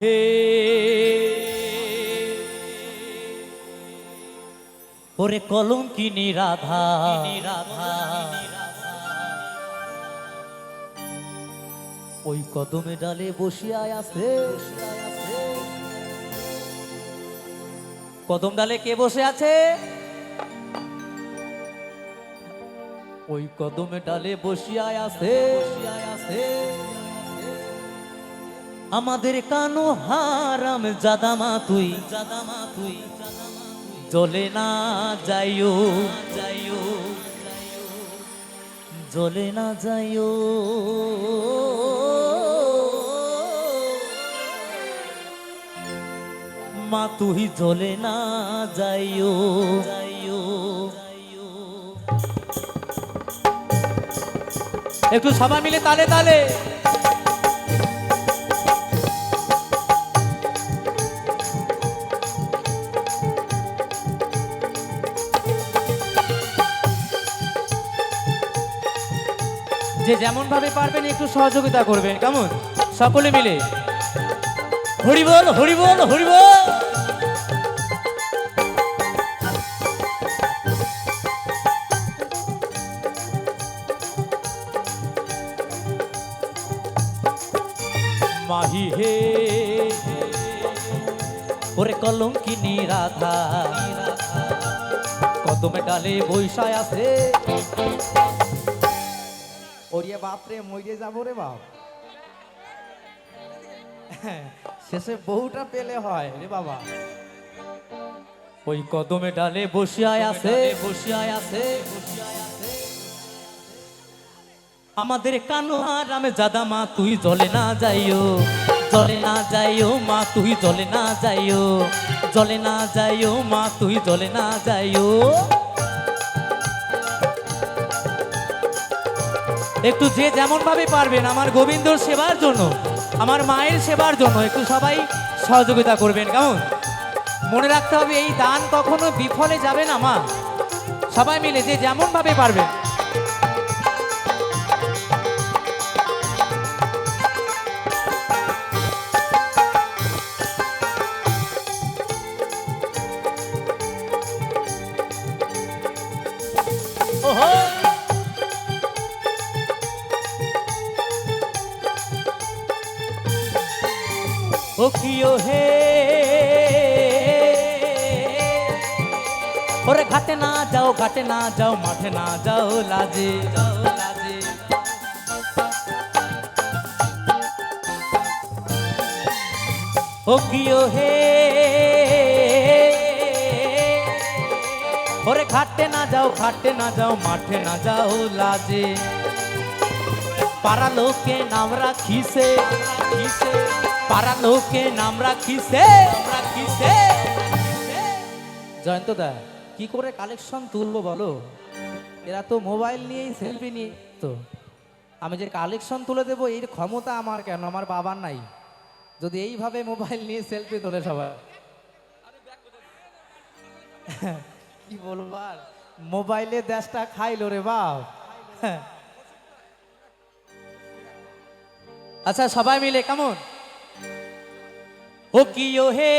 হে। ওরে কলম কিনি রাধা। রাধা ওই কদমে ডালে বসিয়ায় আছে। কদম ডালে কে বসে আছে? ওই কদমে ডালে বসিয়া আছে বসিয়ায় আছে। আমাদের কানো হারাম জাদামা তুই। জাদামা তুই জলে না যাইও। যাইও জলে না যাইও। মা তুই জলে না যাইও যাইও। একটু সবাই মিলে তালে তালে। যে যেমন ভাবে পারবেন একটু সহযোগিতা করবেন, কেমন? সকলে মিলে। হরি বল হরি বল হরি বল মাহি হে, ওরে কলম কিনি রাধা, কদমে ডালে বৈশায় আছে। ওরিয়ে বাপরে মইরে যাব রে বাপ। শেষে বহুটা পেলে হয় রে বাবা। ওই কদমে ডালে বসিয়ায় আছে। বসিয়ায় আছে। আমাদের কানো আরামে জাদা মা তুই জলে না যাইও। জলে না যাইও মা তুই জলে না যাইও। জলে না যাইও মা তুই জলে না যাইও। একটু যে যেমন ভাবে পারবেন আমার গোবিন্দর সেবার জন্য, আমার মায়ের সেবার জন্য একটু সবাই সহযোগিতা করবেন, কেমন? মনে রাখতে হবে, এই দান কখনো বিফলে যাবে না, মা। সবাই মিলে যে যেমন ভাবে পারবেন। ওহো! ও হে। ওরে ঘাটে না যাও, ঘাটে না যাও, মাঠে না যাও, লাজে যাও, লাজে ও হে। ওরে ঘাটে না যাও, ঘাটে না যাও, মাঠে না যাও, লাজে পাড়া লোকে নাম রাখিছে রাখিছে। পাড়া লোকে নাম রাখিছে রাখিছে। জয়ন্ত দা, কি করে কালেকশন তুলবো বলো? এরা তো মোবাইল নিয়েই সেলফি নিয়ে তো। আমি যে কালেকশন তুলে দেবো, এর ক্ষমতা আমার কেন? আমার বাবার নাই। যদি এইভাবে মোবাইল নিয়ে সেলফি তোলে সবাই। কি বলব আর মোবাইলে দেশটা খাইলো রে বাপ। আচ্ছা সবাই মিলে, কেমন? ও কি ও হে?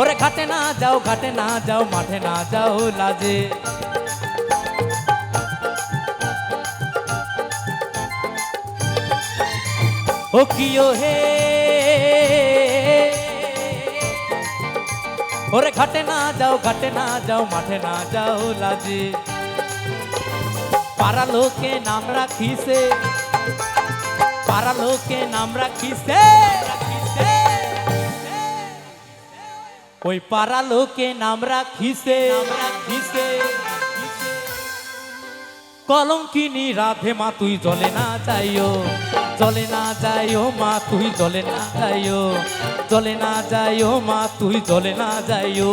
ওরে ঘাটে না যাও, ঘাটে না যাও, মাঠে না যাও লাজে। ও কি ও হে? ওরে ঘাটে না যাও, ঘাটে না যাও, মাঠে না যাও লাজে। পাড়া লোকে নাম রাখিছে। পাড়া লোকে নাম রাখিছে। ওই পাড়া লোকে নাম রাখিছে কলম কিনি রাধে মা, তুই জলে না যাইও। জলে না যাইও মা, তুই জলে না যাইও। জলে না যাইও মা, তুই জলে না যাইও।